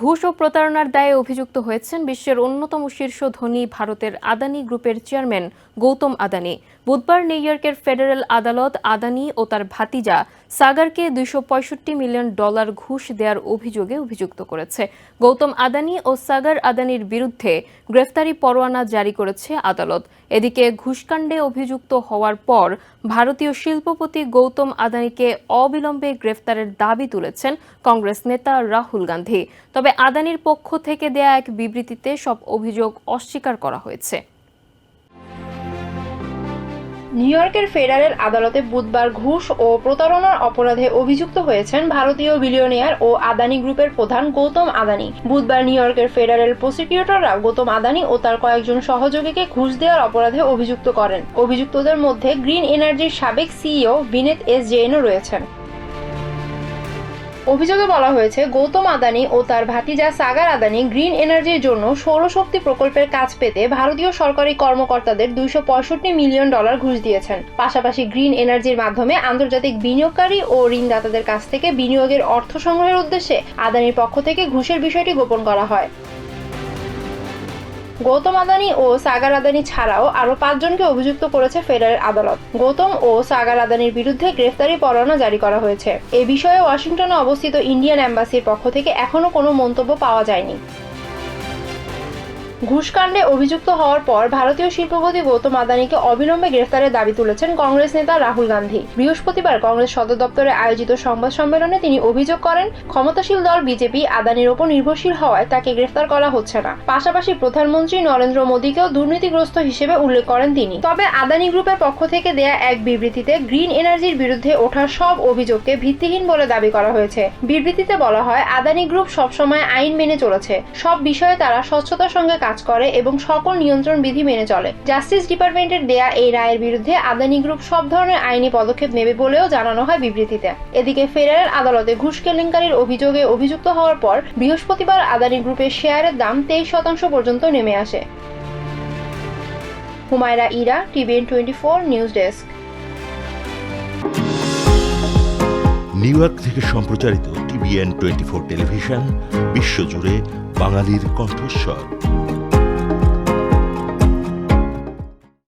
ঘুষ ও প্রতারণার দায়ে অভিযুক্ত হয়েছেন বিশ্বের অন্যতম শীর্ষ ধনী ভারতের আদানি গ্রুপের চেয়ারম্যান গৌতম আদানি। বুধবার নিউ ইয়র্কের ফেডারেল আদালত আদানি ও তার ভাতিজা সাগারকে দুইশো পঁয়ষট্টি মিলিয়ন ডলার ঘুষ দেওয়ার অভিযোগে অভিযুক্ত করেছে। গৌতম আদানি ও সাগার আদানির বিরুদ্ধে গ্রেফতারি পরোয়ানা জারি করেছে আদালত। এদিকে ঘুষকাণ্ডে অভিযুক্ত হওয়ার পর ভারতীয় শিল্পপতি গৌতম আদানিকে অবিলম্বে গ্রেফতারের দাবি তুলেছেন কংগ্রেস নেতা রাহুল গান্ধী। তবে আদানির পক্ষ থেকে দেয়া এক বিবৃতিতে সব অভিযোগ অস্বীকার করা হয়েছে। নিউ ইয়র্কের ফেডারেল আদালতে বুধবার ঘুষ ও প্রতারণার অপরাধে অভিযুক্ত হয়েছেন ভারতীয় বিলিয়নিয়ার ও আদানি গ্রুপের প্রধান গৌতম আদানি। বুধবার নিউ ইয়র্কের ফেডারেল প্রসিকিউটররা গৌতম আদানি ও তার কয়েকজন সহযোগীকে ঘুষ দেওয়ার অপরাধে অভিযুক্ত করেন। অভিযুক্তদের মধ্যে গ্রিন এনার্জির সাবেক সিইও বিনেত এস জেইনও রয়েছেন। অভিযোগে বলা হয়েছে, গৌতম আদানি ও তার ভাতিজা সাগার আদানি গ্রিন এনার্জির জন্য সৌরশক্তি প্রকল্পের কাজ পেতে ভারতীয় সরকারি কর্মকর্তাদের দুইশো পঁয়ষট্টি মিলিয়ন ডলার ঘুষ দিয়েছেন। পাশাপাশি গ্রিন এনার্জির মাধ্যমে আন্তর্জাতিক বিনিয়োগকারী ও ঋণদাতাদের কাছ থেকে বিনিয়োগের অর্থ সংগ্রহের উদ্দেশ্যে আদানির পক্ষ থেকে ঘুষের বিষয়টি গোপন করা হয়। গৌতম আদানি ও সাগার আদানি ছাড়াও আরও পাঁচজনকে অভিযুক্ত করেছে ফেডারেল আদালত। গৌতম ও সাগার আদানির বিরুদ্ধে গ্রেফতারি পরোয়ানা জারি করা হয়েছে। এ বিষয়ে ওয়াশিংটনে অবস্থিত ইন্ডিয়ান অ্যাম্বাসির পক্ষ থেকে এখনও কোনো মন্তব্য পাওয়া যায়নি। ঘুষকাণ্ডে অভিযুক্ত হওয়ার পর ভারতীয় শিল্পপতি গৌতম আদানিকে অবিলম্বে গ্রেফতারের দাবি তুলেছেন কংগ্রেস নেতা রাহুল গান্ধী। বৃহস্পতিবার কংগ্রেস সদর দপ্তরে আয়োজিত সংবাদ সম্মেলনে তিনি অভিযোগ করেন, ক্ষমতাশীল দল বিজেপি আদানির ওপর নির্ভরশীল হওয়ায় তাকে গ্রেফতার করা হচ্ছে না। পাশাপাশি প্রধানমন্ত্রী নরেন্দ্র মোদীকেও দুর্নীতিগ্রস্ত হিসেবে উল্লেখ করেন তিনি। তবে আদানি গ্রুপের পক্ষ থেকে দেয়া এক বিবৃতিতে গ্রিন এনার্জির বিরুদ্ধে ওঠা সব অভিযোগকে ভিত্তিহীন বলে দাবি করা হয়েছে। বিবৃতিতে বলা হয়, আদানি গ্রুপ সবসময় আইন মেনে চলেছে। সব বিষয়ে তারা স্বচ্ছতার সঙ্গে কাজ করে এবং সকল নিয়ন্ত্রণ বিধি মেনে চলে। জাস্টিস ডিপার্টমেন্টের দেয়া এই রায়ের বিরুদ্ধে আদানি গ্রুপ সব ধরনের আইনি পদক্ষেপ নেবে বলেও জানানো হয় বিবৃতিতে। এদিকে ফেডারেল আদালতে ঘুষ কেলেঙ্কারির অভিযোগে অভিযুক্ত হওয়ার পর বৃহস্পতিবার আদানি গ্রুপের শেয়ারের দাম তেইশ শতাংশ পর্যন্ত নেমে আসে। Humaira Ira, TVN twenty four news desk. New York থেকে সম্প্রচারিত টিভিএন টোয়েন্টি ফোর টেলিভিশন, বিশ্বজুড়ে বাঙালির কণ্ঠস্বর।